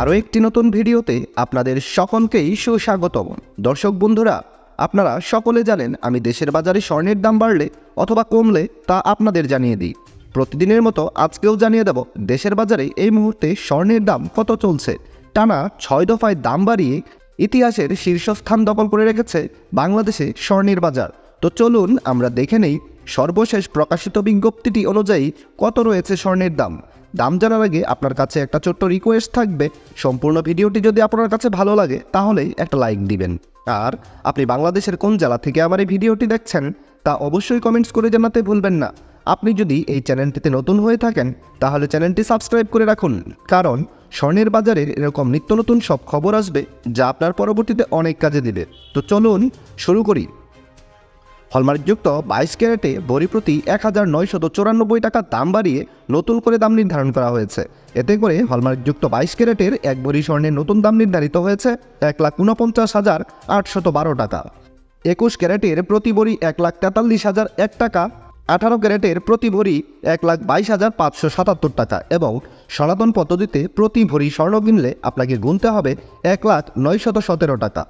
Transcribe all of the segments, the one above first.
আরও একটি নতুন ভিডিওতে আপনাদের সকলকেই সুস্বাগতম। দর্শক বন্ধুরা, আপনারা সকলে জানেন আমি দেশের বাজারে স্বর্ণের দাম বাড়লে অথবা কমলে তা আপনাদের জানিয়ে দিই। প্রতিদিনের মতো আজকেও জানিয়ে দেব, দেশের বাজারে এই মুহূর্তে স্বর্ণের দাম কত চলছে। টানা ছয় দফায় দাম বাড়িয়ে ইতিহাসের শীর্ষস্থান দখল করে রেখেছে বাংলাদেশে স্বর্ণের বাজার। তো চলুন আমরা দেখে নেই সর্বশেষ প্রকাশিত বিজ্ঞপ্তিটি অনুযায়ী কত রয়েছে স্বর্ণের দাম। দাম জানার আগে আপনার কাছে একটা ছোট্ট রিকোয়েস্ট থাকবে। সম্পূর্ণ ভিডিওটি যদি আপনার কাছে ভালো লাগে, তাহলেই একটা লাইক দিবেন। আর আপনি বাংলাদেশের কোন জেলা থেকে আমার এই ভিডিওটি দেখছেন, তা অবশ্যই কমেন্টস করে জানাতে ভুলবেন না। আপনি যদি এই চ্যানেলটিতে নতুন হয়ে থাকেন, তাহলে চ্যানেলটি সাবস্ক্রাইব করে রাখুন। কারণ স্বর্ণের বাজারে এরকম নিত্য নতুন সব খবর আসবে, যা আপনার পরবর্তীতে অনেক কাজে দিবে। তো চলুন শুরু করি। হলমার্কযুক্ত বাইশ ক্যারেটে ভরি প্রতি এক হাজার নয়শত চুরানব্বই টাকা দাম বাড়িয়ে নতুন করে দাম নির্ধারণ করা হয়েছে। এতে করে হলমার্কযুক্ত বাইশ ক্যারেটের এক ভরি স্বর্ণের নতুন দাম নির্ধারিত হয়েছে এক লাখ উনপঞ্চাশ হাজার আটশত বারো টাকা। একুশ ক্যারেটের প্রতি ভরি এক লাখ তেতাল্লিশ হাজার এক টাকা, আঠারো ক্যারেটের প্রতি ভরি এক লাখ বাইশ হাজার পাঁচশো সাতাত্তর টাকা এবং সনাতন পদ্ধতিতে প্রতি ভরি স্বর্ণ কিনলে আপনাকে গুনতে হবে এক লাখ নয়শত সতেরো টাকা।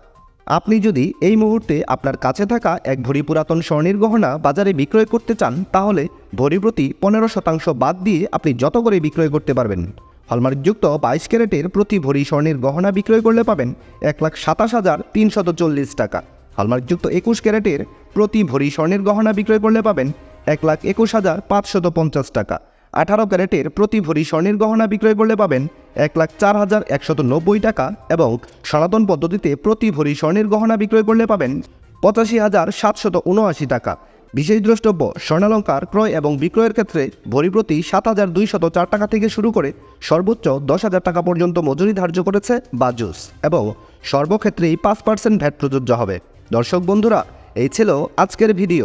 আপনি যদি এই মুহূর্তে আপনার কাছে থাকা এক ভরি পুরাতন স্বর্ণের গহনা বাজারে বিক্রয় করতে চান, তাহলে ভরি প্রতি পনেরো শতাংশ বাদ দিয়ে আপনি যত করে বিক্রয় করতে পারবেন। হলমার্কযুক্ত বাইশ ক্যারেটের প্রতি ভরি স্বর্ণের গহনা বিক্রয় করলে পাবেন এক লাখ সাতাশ হাজার তিনশত চল্লিশ টাকা। হলমার্কযুক্ত একুশ ক্যারেটের প্রতি ভরি স্বর্ণের গহনা বিক্রয় করলে পাবেন এক লাখ একুশ হাজার পাঁচশত পঞ্চাশ টাকা। আঠারো ক্যারেটের প্রতি ভরি স্বর্ণের গহনা বিক্রয় করলে পাবেন এক লাখ চার হাজার একশত নব্বই টাকা এবং সনাতন পদ্ধতিতে প্রতি ভরি স্বর্ণের গহনা বিক্রয় করলে পাবেন পঁচাশি হাজার সাতশত উনআশি টাকা। বিশেষ দ্রষ্টব্য, স্বর্ণালঙ্কার ক্রয় এবং বিক্রয়ের ক্ষেত্রে ভরি প্রতি সাত হাজার দুইশত চার টাকা থেকে শুরু করে সর্বোচ্চ দশ হাজার টাকা পর্যন্ত মজুরি ধার্য করেছে বাজুস এবং সর্বক্ষেত্রেই পাঁচ পার্সেন্ট ভ্যাট প্রযোজ্য হবে। দর্শক বন্ধুরা, এই ছিল আজকের ভিডিও।